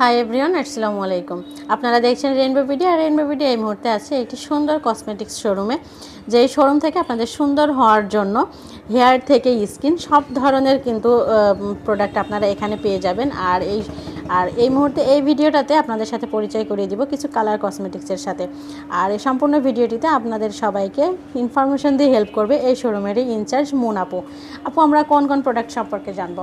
Hi everyone আসসালামু আলাইকুম। আপনারা দেখছেন রেনবো ভিডিও আর রেনবো ভিডিও এই মুহূর্তে আছে একটি সুন্দর কসমেটিক্স শোরুমে যে শোরুম থেকে আপনাদের সুন্দর হওয়ার জন্য হেয়ার থেকে স্কিন সব ধরনের কিন্তু প্রোডাক্ট আপনারা এখানে পেয়ে যাবেন। আর এই আর এই মুহূর্তে এই ভিডিওটাতে আপনাদের সাথে পরিচয় করিয়ে দিব কিছু কালার কসমেটিক্সের সাথে। আর এই সম্পূর্ণ ভিডিওটিতে আপনাদের সবাইকে ইনফরমেশন দিয়ে হেল্প করবে এই শোরুমেরই ইনচার্জ মুন আপু। আপু, আমরা কোন কোন প্রোডাক্ট সম্পর্কে জানব?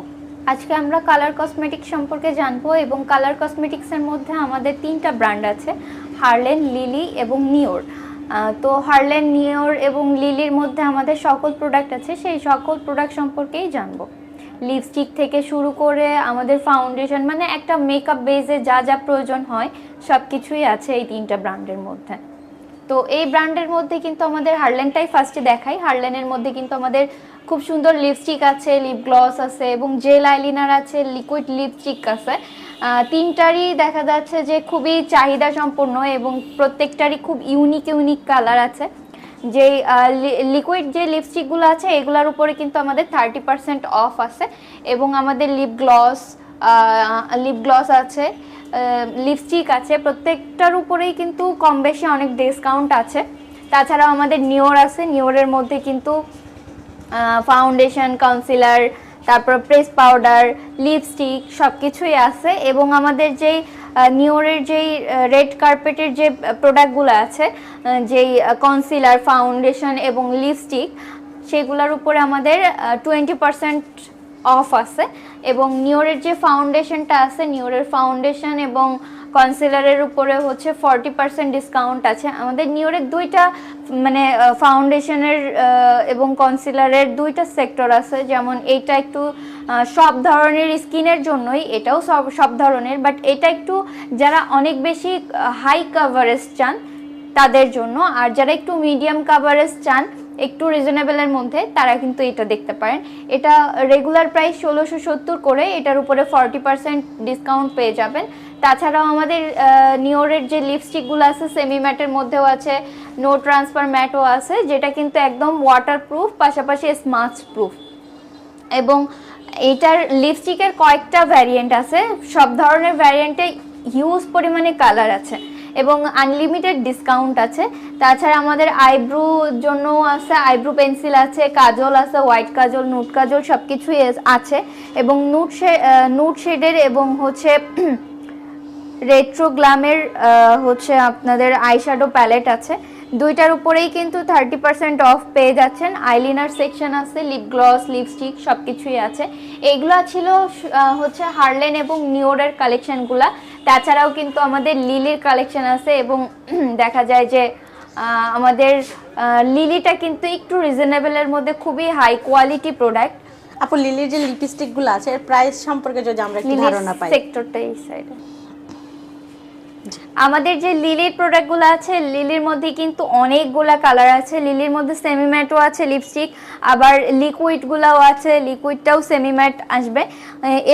আজকে আমরা কালার কসমেটিক সম্পর্কে জানব এবং কালার কসমেটিক্সের মধ্যে আমাদের তিনটা ব্র্যান্ড আছে হারলেন লিলি এবং নিওর তো হারলেন নিওর এবং লিলির মধ্যে আমাদের সকল প্রোডাক্ট আছে, সেই সকল প্রোডাক্ট সম্পর্কেই জানব। লিপস্টিক থেকে শুরু করে আমাদের ফাউন্ডেশন মানে একটা মেকআপ বেজে যা যা প্রয়োজন হয় সব কিছুই আছে এই তিনটা ব্র্যান্ডের মধ্যে। তো এই ব্র্যান্ডের মধ্যে কিন্তু আমাদের হারলেনটাই ফার্স্টে দেখাই। হারলেনের মধ্যে কিন্তু আমাদের খুব সুন্দর লিপস্টিক আছে লিপ গ্লস আছে এবং জেল আইলিনার আছে লিকুইড লিপস্টিক আছে। তিনটারই দেখা যাচ্ছে যে খুবই চাহিদা সম্পন্ন এবং প্রত্যেকটারই খুব ইউনিক ইউনিক কালার আছে। যে লিকুইড যে লিপস্টিকগুলো আছে, এগুলোর উপরে কিন্তু আমাদের থার্টি অফ আছে এবং আমাদের লিপ গ্লস লিপ গ্লস আছে লিপস্টিক আছে, প্রত্যেকটার উপরেই কিন্তু কম বেশি অনেক ডিসকাউন্ট আছে। তাছাড়াও আমাদের নিওর আছে নিওরের মধ্যে কিন্তু ফাউন্ডেশন কনসিলার তারপর প্রেস পাউডার লিপস্টিক সব কিছুই আছে এবং আমাদের যেই নিওরের যেই রেড কার্পেটের যে প্রোডাক্টগুলো আছে যেই কনসিলার ফাউন্ডেশন এবং লিপস্টিক সেগুলোর উপরে আমাদের টোয়েন্টি পার্সেন্ট অফ আছে এবং নিওরের যে ফাউন্ডেশনটা আছে, নিওরের ফাউন্ডেশন এবং কনসিলারের উপরে হচ্ছে ফর্টি পার্সেন্ট ডিসকাউন্ট আছে। আমাদের নিওরের দুইটা মানে ফাউন্ডেশনের এবং কনসিলারের দুইটা সেক্টর আছে। যেমন এইটা একটু সব ধরনের স্কিনের জন্যই, এটাও সব সব ধরনের বাট এটা একটু যারা অনেক বেশি হাই কাভারেজ চান, তাদের জন্য। আর যারা একটু মিডিয়াম কাভারেজ চান একটু রিজনেবলের মধ্যে তারা কিন্তু এটা দেখতে পারেন। এটা রেগুলার প্রাইস ষোলোশো সত্তর করে, এটার উপরে ফর্টি পার্সেন্ট ডিসকাউন্ট পেয়ে যাবেন। তাছাড়াও আমাদের নিওরের যে লিপস্টিকগুলো আছে সেমি ম্যাটের মধ্যেও আছে নো ট্রান্সফার ম্যাটও আছে, যেটা কিন্তু একদম ওয়াটার প্রুফ পাশাপাশি স্মাচ প্রুফ এবং এটার লিপস্টিকের কয়েকটা ভ্যারিয়েন্ট আছে, সব ধরনের ভ্যারিয়েন্টে হিউজ পরিমাণে কালার আছে। এবং আনলিমিটেড ডিসকাউন্ট আছে। তাছাড়া আমাদের আইব্রু জন্য আছে আইব্রু পেন্সিল আছে, কাজল আছে হোয়াইট কাজল নুট কাজল সব কিছুই আছে। এবং নুট নুট শেডের এবং হচ্ছে রেট্রো গ্লামের হচ্ছে আপনাদের আইশ্যাডো প্যালেট আছে। দুইটার উপরেই কিন্তু থার্টি পার্সেন্ট অফ পেয়ে যাচ্ছেন। আইলিনার সেকশন আছে লিপ গ্লস লিপস্টিক সব কিছুই আছে। এগুলো ছিল হচ্ছে হারলেন এবং নিওরের কালেকশনগুলা তাছাড়াও কিন্তু আমাদের লিলির কালেকশন আছে এবং দেখা যায় যে আহ, আমাদের লিলিটা কিন্তু একটু রিজনেবলের মধ্যে খুবই হাই কোয়ালিটি প্রোডাক্ট আপু লিলির যে লিপস্টিকগুলো আছে এর প্রাইস সম্পর্কে যদি আমরা একটু ধারণা পাই। সেক্টরটা এই সাইডে আমাদের যে লিলির প্রোডাক্টগুলো আছে, লিলির মধ্যে কিন্তু অনেকগুলা কালার আছে। লিলির মধ্যে সেমি ম্যাটও আছে লিপস্টিক আবার লিকুইডগুলোও আছে লিকুইডটাও সেমি ম্যাট আসবে।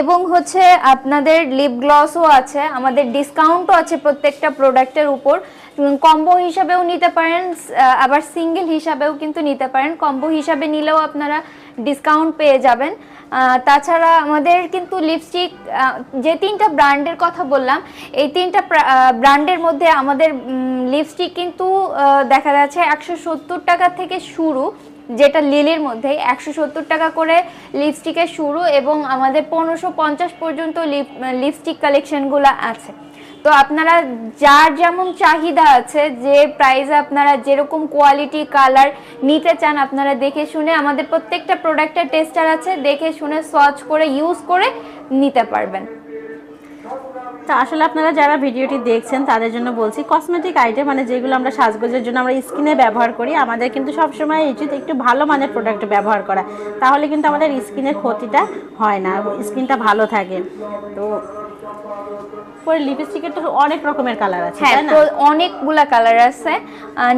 এবং হচ্ছে আপনাদের লিপ গ্লসও আছে, আমাদের ডিসকাউন্টও আছে প্রত্যেকটা প্রোডাক্টের উপর। কম্বো হিসাবেও নিতে পারেন, আবার সিঙ্গেল হিসাবেও কিন্তু নিতে পারেন। কম্বো হিসাবে নিলেও আপনারা ডিসকাউন্ট পেয়ে যাবেন। তাছাড়া আমাদের কিন্তু লিপস্টিক যে তিনটা ব্র্যান্ডের কথা বললাম, এই তিনটা ব্র্যান্ডের মধ্যে আমাদের লিপস্টিক কিন্তু দেখা যাচ্ছে একশো সত্তর টাকা থেকে শুরু, যেটা লিলির মধ্যে একশো সত্তর টাকা করে লিপস্টিকের শুরু এবং আমাদের পনেরোশো পঞ্চাশ পর্যন্ত লিপ লিপস্টিক কালেকশনগুলো আছে। তো আপনারা যার যেমন চাহিদা আছে, যে প্রাইসে আপনারা যেরকম কোয়ালিটি কালার নিতে চান, আপনারা দেখে শুনে আমাদের প্রত্যেকটা প্রোডাক্টের টেস্টার আছে, দেখে শুনে সার্চ করে ইউজ করে নিতে পারবেন। তো আসলে আপনারা যারা ভিডিওটি দেখছেন, তাদের জন্য বলছি কসমেটিক আইটেম মানে যেগুলো আমরা সাজগোজের জন্য আমরা স্কিনে ব্যবহার করি, আমাদের কিন্তু সবসময় উচিত একটু ভালো মানের প্রোডাক্ট ব্যবহার করা, তাহলে কিন্তু আমাদের স্কিনের ক্ষতিটা হয় না স্কিনটা ভালো থাকে। তো পরে লিপস্টিকের তো অনেক রকমের কালার আছে হ্যাঁ তো অনেকগুলা কালার আছে।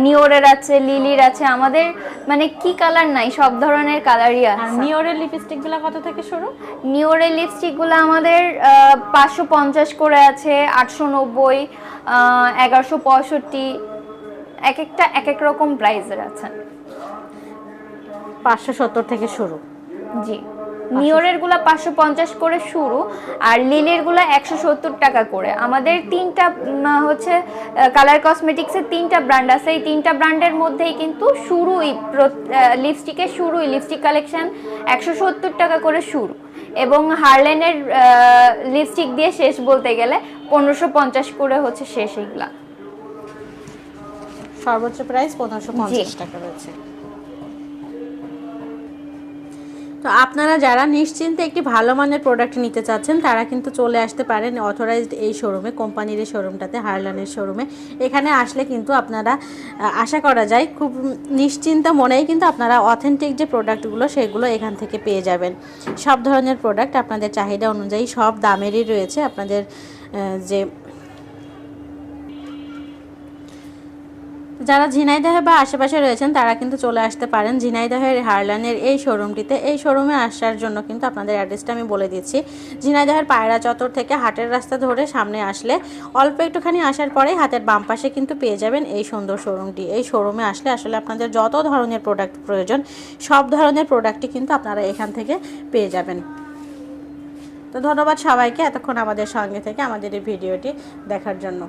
নিওরের আছে লিলির আছে আমাদের মানে কি কালার নাই সব ধরনের কালারই আছে। নিওরের লিপস্টিকগুলো কত থেকে শুরু? নিওরের লিপস্টিকগুলো আমাদের পাঁচশো পঞ্চাশ করে আছে আটশো নব্বই এগারোশো পঁয়ষট্টি এক একটা এক এক রকম প্রাইসের আছে। পাঁচশো সত্তর থেকে শুরু। জি। নিওরেরগুলা পাঁচশো পঞ্চাশ করে শুরু আর লিলিরগুলা একশো সত্তর টাকা করে। আমাদের তিনটা হচ্ছে কালার কসমেটিক্সের তিনটা ব্র্যান্ড আছে। এই তিনটা ব্র্যান্ডের মধ্যেই কিন্তু শুরুই লিপস্টিকের শুরুই লিপস্টিক কালেকশন একশো সত্তর টাকা করে শুরু। এবং হারলেনের লিপস্টিক দিয়ে শেষ বলতে গেলে পনেরোশো পঞ্চাশ করে হচ্ছে শেষ এগুলা সর্বোচ্চ প্রাইস পনেরোশো পঞ্চাশ টাকা রয়েছে। তো আপনারা যারা নিশ্চিন্তে একটি ভালো মানের প্রোডাক্ট নিতে চাচ্ছেন, তারা কিন্তু চলে আসতে পারেন অথরাইজড এই শোরুমে কোম্পানির এই শোরুমটাতে হারলানের শোরুমে এখানে আসলে কিন্তু আপনারা আশা করা যায় খুব নিশ্চিন্ত মনেই কিন্তু আপনারা অথেন্টিক যে প্রোডাক্টগুলো সেগুলো এখান থেকে পেয়ে যাবেন। সব ধরনের প্রোডাক্ট আপনাদের চাহিদা অনুযায়ী সব দামেরই রয়েছে। আপনাদের যে যারা ঝিনাইদহে বা আশেপাশে রয়েছেন, তারা কিন্তু চলে আসতে পারেন ঝিনাইদহের হারলানের এই শোরুমটিতে। এই শোরুমে আসার জন্য কিন্তু আপনাদের অ্যাড্রেসটা আমি বলে দিচ্ছি। ঝিনাইদহের পায়রা চত্বর থেকে হাটের রাস্তা ধরে সামনে আসলে অল্প একটুখানি আসার পরেই হাতের বাম পাশে কিন্তু পেয়ে যাবেন এই সুন্দর শোরুমটি। এই শোরুমে আসলে আসলে আপনাদের যত ধরনের প্রোডাক্ট প্রয়োজন, সব ধরনের প্রোডাক্টই কিন্তু আপনারা এখান থেকে পেয়ে যাবেন। তো ধন্যবাদ সবাইকে এতক্ষণ আমাদের সঙ্গে থেকে আমাদের এই ভিডিওটি দেখার জন্য।